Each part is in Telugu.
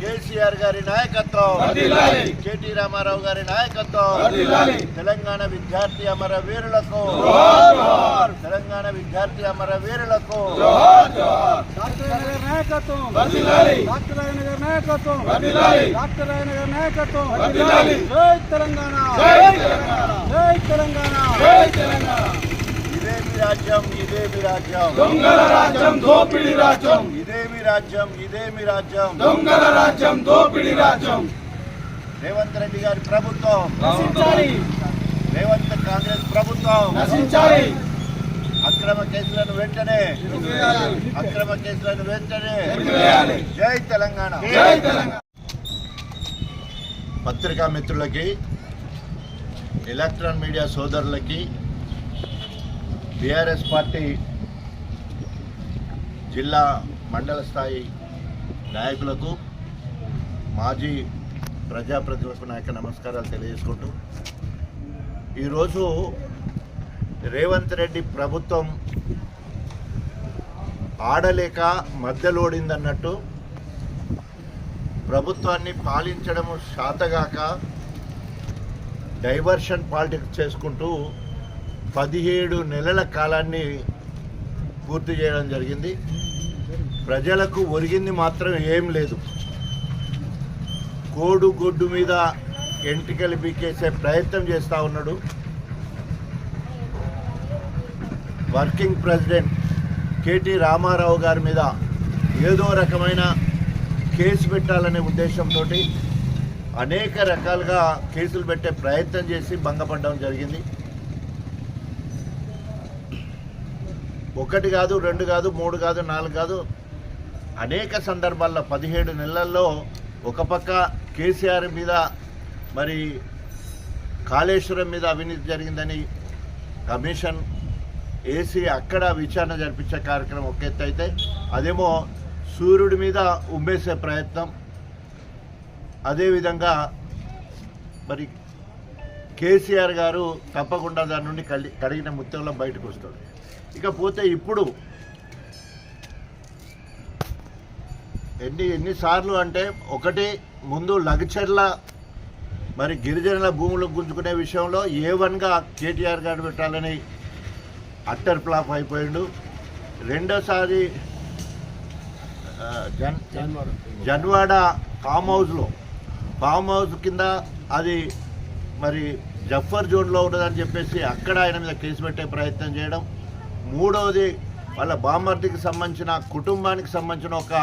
కేసీఆర్ గారి నాయకత్వం. కేటీ రామారావు గారి నాయకత్వం. తెలంగాణ విద్యార్థి అమర వీరులకు. తెలంగాణ విద్యార్థి అమర వీరులకు. డాక్టర్ ఆయన గారి నాయకత్వం డాక్టర్ ఆయన గారి నాయకత్వం డాక్టర్ ఆయన గారి నాయకత్వం జై తెలంగాణ. జై తెలంగాణ. ఇదే మీ రాజ్యం ఇదే మీ రాజ్యం దొంగల రాజ్యం దోపిడి రాజ్యం. ఇదే మీ రాజ్యం ఇదే మీ రాజ్యం. దొంగల రాజ్యం దోపిడి రాజ్యం. రేవంత్ రెడ్డి గారి ప్రభుత్వం. నశించాలి. రేవంత్ కాంగ్రెస్ ప్రభుత్వం. నశించాలి. అక్రమ కేసులను వెంటనే. అక్రమ కేసులను వెంటనే. వెలివేయాలి. జై తెలంగాణ. జై తెలంగాణ. పత్రికా మిత్రులకి ఎలక్ట్రాన్ మీడియా సోదరులకి బీఆర్ఎస్ పార్టీ జిల్లా మండల స్థాయి నాయకులకు మాజీ ప్రజాప్రతిపక్ష నాయక నమస్కారాలు తెలియజేసుకుంటూ ఈరోజు రేవంత్ రెడ్డి ప్రభుత్వం ఆడలేక మధ్యలోడిందన్నట్టు ప్రభుత్వాన్ని పాలించడము శాతగాక డైవర్షన్ పాలిటిక్స్ చేసుకుంటూ పదిహేడు నెలల కాలాన్ని పూర్తి చేయడం జరిగింది. ప్రజలకు ఒరిగింది మాత్రం ఏం లేదు. కోడు గొడ్డు మీద ఎంటికలు పీకేసే ప్రయత్నం చేస్తూ ఉన్నాడు. వర్కింగ్ ప్రెసిడెంట్ కేటీ రామారావు గారి మీద ఏదో రకమైన కేసు పెట్టాలనే ఉద్దేశంతో అనేక రకాలుగా కేసులు పెట్టే ప్రయత్నం చేసి భంగపడడం జరిగింది. ఒకటి కాదు రెండు కాదు మూడు కాదు నాలుగు కాదు అనేక సందర్భాల్లో పదిహేడు నెలల్లో ఒక పక్క కేసీఆర్ మీద మరి కాళేశ్వరం మీద అవినీతి జరిగిందని కమిషన్ ఏసీ అక్కడ విచారణ జరిపించే కార్యక్రమం ఒక ఎత్తు అయితే అదేమో సూర్యుడి మీద ఉమ్మేసే ప్రయత్నం. అదేవిధంగా మరి కేసీఆర్ గారు తప్పకుండా దాని నుండి కలి కడిగిన ముత్యంలో బయటకు వస్తుంది ఇకపోతే ఇప్పుడు ఎన్ని ఎన్నిసార్లు అంటే ఒకటి ముందు లగచర్ల మరి గిరిజనుల భూములు గుంజుకునే విషయంలో ఏ వన్గా కేటీఆర్ గారు పెట్టాలని అట్టర్ ఫ్లాప్ అయిపోయిండు. రెండోసారి జన్ జన్వాడ ఫామ్ హౌస్లో ఫామ్ హౌస్ కింద అది మరి జఫర్ జోన్లో ఉన్నదని చెప్పేసి అక్కడ ఆయన మీద కేసు పెట్టే ప్రయత్నం చేయడం. మూడవది వాళ్ళ బామర్దికి సంబంధించిన కుటుంబానికి సంబంధించిన ఒక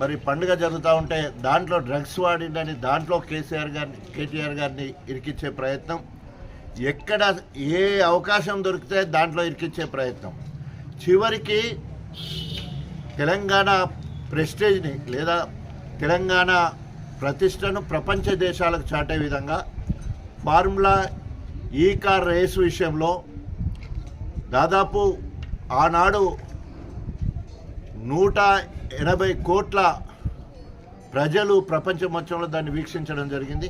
మరి పండుగ జరుగుతూ ఉంటే దాంట్లో డ్రగ్స్ వాడిందని దాంట్లో కేసీఆర్ గారిని కేటీఆర్ గారిని ఇరికిచ్చే ప్రయత్నం ఎక్కడ ఏ అవకాశం దొరికితే దాంట్లో ఇరికిచ్చే ప్రయత్నం. చివరికి తెలంగాణ ప్రెస్టేజ్ని లేదా తెలంగాణ ప్రతిష్టను ప్రపంచ దేశాలకు చాటే విధంగా ఫార్ములా ఈ కార్ రేసు విషయంలో దాదాపు ఆనాడు నూట ఎనభై కోట్ల ప్రజలు ప్రపంచం మొత్తంలో దాన్ని వీక్షించడం జరిగింది.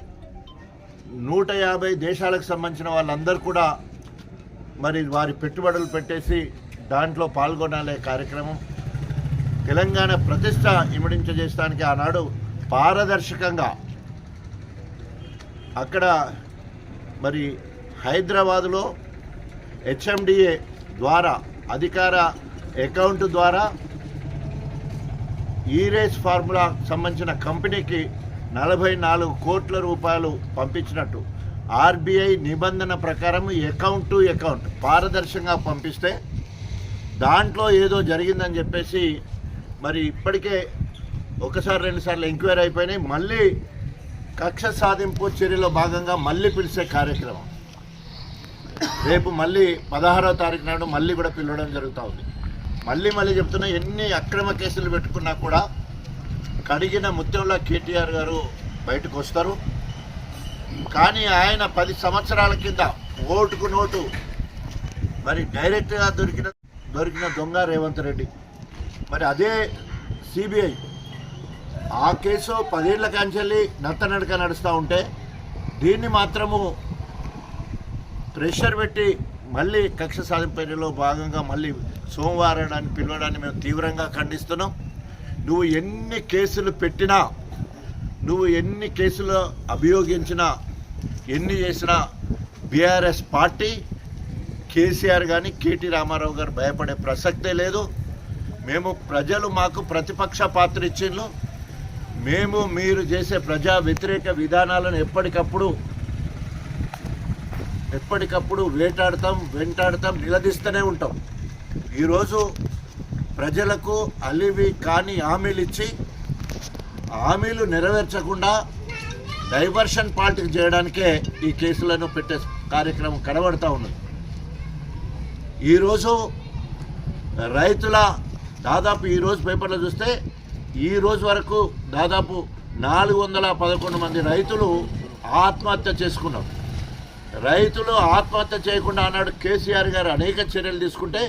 నూట యాభై దేశాలకు సంబంధించిన వాళ్ళందరూ కూడా మరి వారి పెట్టుబడులు పెట్టేసి దాంట్లో పాల్గొనాలే కార్యక్రమం తెలంగాణ ప్రతిష్ట ఇమిడించజేయడానికి ఆనాడు పారదర్శకంగా అక్కడ మరి హైదరాబాదులో హెచ్ఎండిఏ ద్వారా అధికార అకౌంట్ ద్వారా ఈరేస్ ఫార్ములా సంబంధించిన కంపెనీకి నలభై నాలుగు కోట్ల రూపాయలు పంపించినట్టు. ఆర్బీఐ నిబంధన ప్రకారం అకౌంట్ టు అకౌంట్ పారదర్శకంగా పంపిస్తే దాంట్లో ఏదో జరిగిందని చెప్పేసి మరి ఇప్పటికే ఒకసారి రెండుసార్లు ఎంక్వైరీ అయిపోయినాయి. మళ్ళీ కక్ష సాధింపు చర్యలో భాగంగా మళ్ళీ పిలిచే కార్యక్రమం. రేపు మళ్ళీ పదహారవ తారీఖు నాడు మళ్ళీ కూడా పిలవడం జరుగుతూ ఉంది. మళ్ళీ మళ్ళీ చెప్తున్నా ఎన్ని అక్రమ కేసులు పెట్టుకున్నా కూడా కడిగిన ముత్యంలో కేటీఆర్ గారు బయటకు వస్తారు. కానీ ఆయన పది సంవత్సరాల కింద ఓటుకు నోటు మరి డైరెక్ట్గా దొరికిన దొరికిన దొంగ రేవంత్ రెడ్డి. మరి అదే సిబిఐ. ఆ కేసు పదేళ్ళ కాంచెల్లి నత్తనడక నడుస్తూ ఉంటే దీన్ని మాత్రము ప్రెషర్ పెట్టి మళ్ళీ కక్ష సాధింపులో భాగంగా మళ్ళీ సోమవారాన్ని పిలవడాన్ని మేము తీవ్రంగా ఖండిస్తున్నాం. నువ్వు ఎన్ని కేసులు పెట్టినా నువ్వు ఎన్ని కేసులు అభియోగించినా ఎన్ని చేసినా బీఆర్ఎస్ పార్టీ కేసీఆర్ కానీ కేటీ రామారావు గారు భయపడే ప్రసక్తే లేదు. మేము ప్రజలు మాకు ప్రతిపక్ష పాత్ర ఇచ్చిండ్రు. మేము మీరు చేసే ప్రజా వ్యతిరేక విధానాలను ఎప్పటికప్పుడు ఎప్పటికప్పుడు వేటాడతాం వెంటాడతాం నిలదీస్తూనే ఉంటాం. ఈరోజు ప్రజలకు అలివి కాని హామీలు ఇచ్చి హామీలు నెరవేర్చకుండా డైవర్షన్ పాలిటిక్స్ చేయడానికే ఈ కేసులను పెట్టే కార్యక్రమం కనబడతా ఉన్నది. ఈరోజు రైతుల దాదాపు ఈరోజు పేపర్లో చూస్తే ఈ రోజు వరకు దాదాపు నాలుగు వందల పదకొండు మంది రైతులు ఆత్మహత్య చేసుకున్నారు. రైతులు ఆత్మహత్య చేయకుండా అన్నాడు కేసీఆర్ గారు అనేక చర్యలు తీసుకుంటే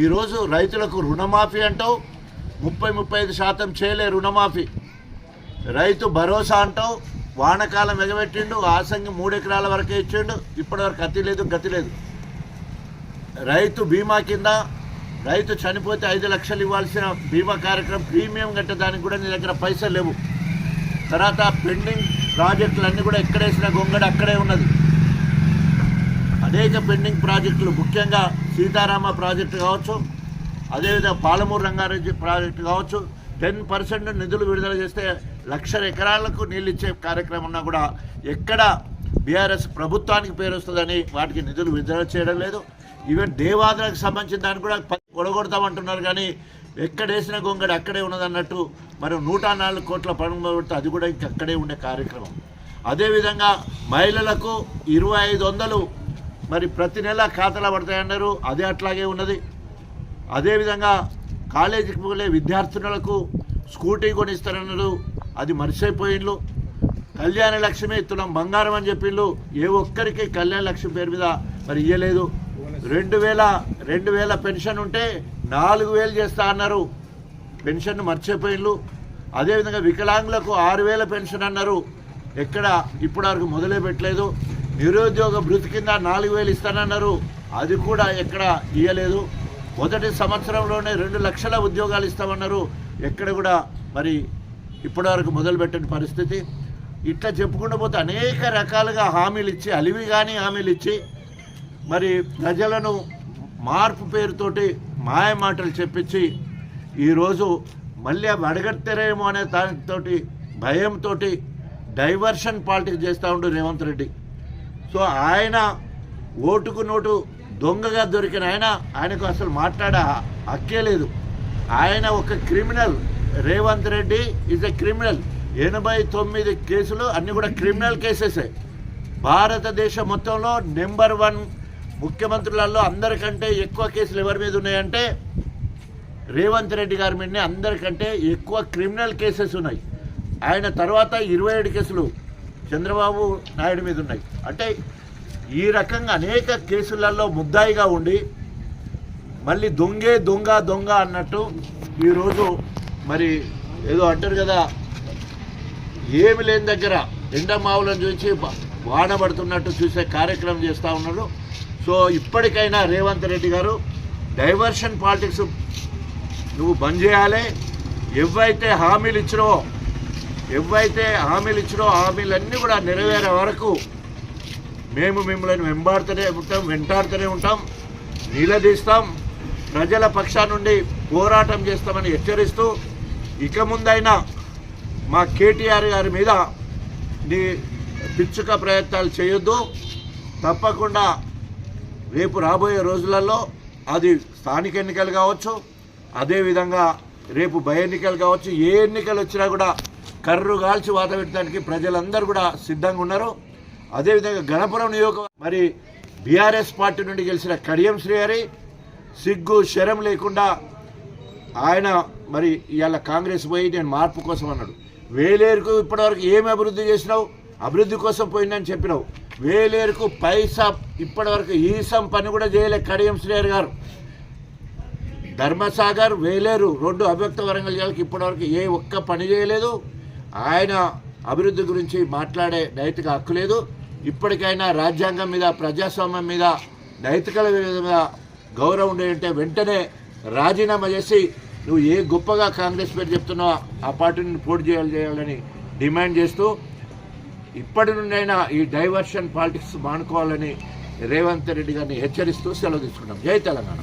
ఈరోజు రైతులకు రుణమాఫీ అంటావు ముప్పై ముప్పై ఐదు శాతం చేయలే రుణమాఫీ. రైతు భరోసా అంటావు వానకాలం ఎగబెట్టిండు ఆసంగి మూడు ఎకరాల వరకే ఇచ్చిండు ఇప్పటివరకు అతి లేదు గతి లేదు. రైతు బీమా కింద రైతు చనిపోతే ఐదు లక్షలు ఇవ్వాల్సిన బీమా కార్యక్రమం ప్రీమియం కట్టడానికి కూడా నీ దగ్గర పైసలు లేవు. తర్వాత పెండింగ్ ప్రాజెక్టులన్నీ కూడా ఎక్కడేసిన గొంగడ అక్కడే ఉన్నది. అనేక పెండింగ్ ప్రాజెక్టులు ముఖ్యంగా సీతారామ ప్రాజెక్టు కావచ్చు అదేవిధంగా పాలమూరు రంగారెడ్డి ప్రాజెక్టు కావచ్చు టెన్ పర్సెంట్ నిధులు విడుదల చేస్తే లక్షల ఎకరాలకు నీళ్ళు ఇచ్చే కార్యక్రమం ఉన్నా కూడా ఎక్కడ బీఆర్ఎస్ ప్రభుత్వానికి పేరు వస్తుందని వాటికి నిధులు విడుదల చేయడం లేదు. ఈవెన్ దేవాదాలకు సంబంధించిన దాన్ని కూడా కొడగొడతామంటున్నారు కానీ ఎక్కడ వేసిన గొంగడి అక్కడే ఉన్నదన్నట్టు మరి నూట నాలుగు కోట్ల పనులు పెడితే అది కూడా ఇంకక్కడే ఉండే కార్యక్రమం. అదేవిధంగా మహిళలకు ఇరవై ఐదు వందలు మరి ప్రతి నెల ఖాతాలో పడతాయన్నారు. అదే అట్లాగే ఉన్నది. అదేవిధంగా కాలేజీకి పోలే విద్యార్థినులకు స్కూటీ కొనిస్తారన్నారు. అది మర్చిపోయిండ్లు. కళ్యాణ లక్ష్మి తులం బంగారం అని చెప్పిండ్రు ఏ ఒక్కరికి కళ్యాణ లక్ష్మి పేరు మీద మరి ఇయ్యలేదు. రెండు వేల రెండు వేల పెన్షన్ ఉంటే నాలుగు వేలు చేస్తా అన్నారు. పెన్షన్ మర్చిపోయిండ్రు అదేవిధంగా వికలాంగులకు ఆరు వేల పెన్షన్ అన్నారు. ఎక్కడ? ఇప్పటివరకు మొదలే పెట్టలేదు. నిరుద్యోగ భృతి కింద నాలుగు వేలు ఇస్తానన్నారు. అది కూడా ఎక్కడ ఇయ్యలేదు. మొదటి సంవత్సరంలోనే రెండు లక్షల ఉద్యోగాలు ఇస్తామన్నారు. ఎక్కడ కూడా మరి ఇప్పటివరకు మొదలుపెట్టని పరిస్థితి. ఇట్లా చెప్పుకుండా పోతే అనేక రకాలుగా హామీలు ఇచ్చి అలివి కానీ హామీలు ఇచ్చి మరి ప్రజలను మార్పు పేరుతోటి మాయ మాటలు చెప్పించి ఈరోజు మళ్ళీ అవి అడగట్టరేమో అనే దానితోటి భయంతో డైవర్షన్ పాలిటిక్స్ చేస్తూ ఉండు రేవంత్ రెడ్డి. సో ఆయన ఓటుకు నోటు దొంగగా దొరికిన ఆయన ఆయనకు అసలు మాట్లాడే హక్కే లేదు. ఆయన ఒక criminal. Revanth Reddy is a criminal ఎనభై తొమ్మిది కేసులు అన్నీ కూడా క్రిమినల్ కేసెసే భారతదేశం మొత్తంలో నెంబర్ వన్ ముఖ్యమంత్రులలో అందరికంటే ఎక్కువ కేసులు ఎవరి మీద ఉన్నాయంటే రేవంత్ రెడ్డి గారి మీదనే అందరికంటే ఎక్కువ క్రిమినల్ కేసెస్ ఉన్నాయి. ఆయన తర్వాత ఇరవై ఏడు కేసులు చంద్రబాబు నాయుడు మీద ఉన్నాయి. అంటే ఈ రకంగా అనేక కేసులలో ముద్దాయిగా ఉండి మళ్ళీ దొంగే దొంగ దొంగ అన్నట్టు ఈరోజు మరి ఏదో అంటారు కదా ఏమి లేని దగ్గర ఎండమావులను చూసి వాడబడుతున్నట్టు వాన పడుతున్నట్టు చూసే కార్యక్రమం చేస్తూ ఉన్నారు. సో ఇప్పటికైనా రేవంత్ రెడ్డి గారు డైవర్షన్ పాలిటిక్స్ నువ్వు బంద్ చేయాలి. ఎవైతే హామీలు ఇచ్చినో ఎవైతే హామీలు ఇచ్చినో హామీలన్నీ కూడా నెరవేరే వరకు మేము మిమ్మల్ని వెంబాడుతూనే ఉంటాం వెంటాడుతూనే ఉంటాం నిలదీస్తాం. ప్రజల పక్షా నుండి పోరాటం చేస్తామని హెచ్చరిస్తూ ఇక ముందైనా మా కేటీఆర్ గారి మీద నీ పిచ్చుక ప్రయత్నాలు చేయొద్దు. తప్పకుండా రేపు రాబోయే రోజులలో అది స్థానిక ఎన్నికలు కావచ్చు అదేవిధంగా రేపు భయ ఎన్నికలు కావచ్చు ఏ ఎన్నికలు వచ్చినా కూడా కర్రు కాల్చి వాత పెట్టడానికి ప్రజలందరూ కూడా సిద్ధంగా ఉన్నారు. అదేవిధంగా గణపురం నియోజక మరి బీఆర్ఎస్ పార్టీ నుండి గెలిచిన కడియం శ్రీహరి సిగ్గు శరం లేకుండా ఆయన మరి ఇవాళ కాంగ్రెస్ పోయి నేను మార్పు కోసం అన్నాడు. వేలేరుకు ఇప్పటివరకు ఏమి అభివృద్ధి చేసినావు? అభివృద్ధి కోసం పోయిందని చెప్పినావు. వేలేరుకు పైసా ఇప్పటివరకు ఈసం పని కూడా చేయలే కడియం శ్రీహరి గారు. ధర్మసాగర్ వేలేరు రెండు అవ్యక్త వరంగల్ జిల్లాలకు ఇప్పటివరకు ఏ ఒక్క పని చేయలేదు. ఆయన అభివృద్ధి గురించి మాట్లాడే నైతిక హక్కు లేదు. ఇప్పటికైనా రాజ్యాంగం మీద ప్రజాస్వామ్యం మీద నైతికల మీద గౌరవం ఉండే వెంటనే రాజీనామా చేసి నువ్వు ఏ గొప్పగా కాంగ్రెస్ పేరు చెప్తున్నావో ఆ పార్టీని పోటీ చేయాలి చేయాలని డిమాండ్ చేస్తూ ఇప్పటి నుండైనా ఈ డైవర్షన్ పాలిటిక్స్ మానుకోవాలని రేవంత్ రెడ్డి గారిని హెచ్చరిస్తూ సెలవు తీసుకున్నాం. జై తెలంగాణ.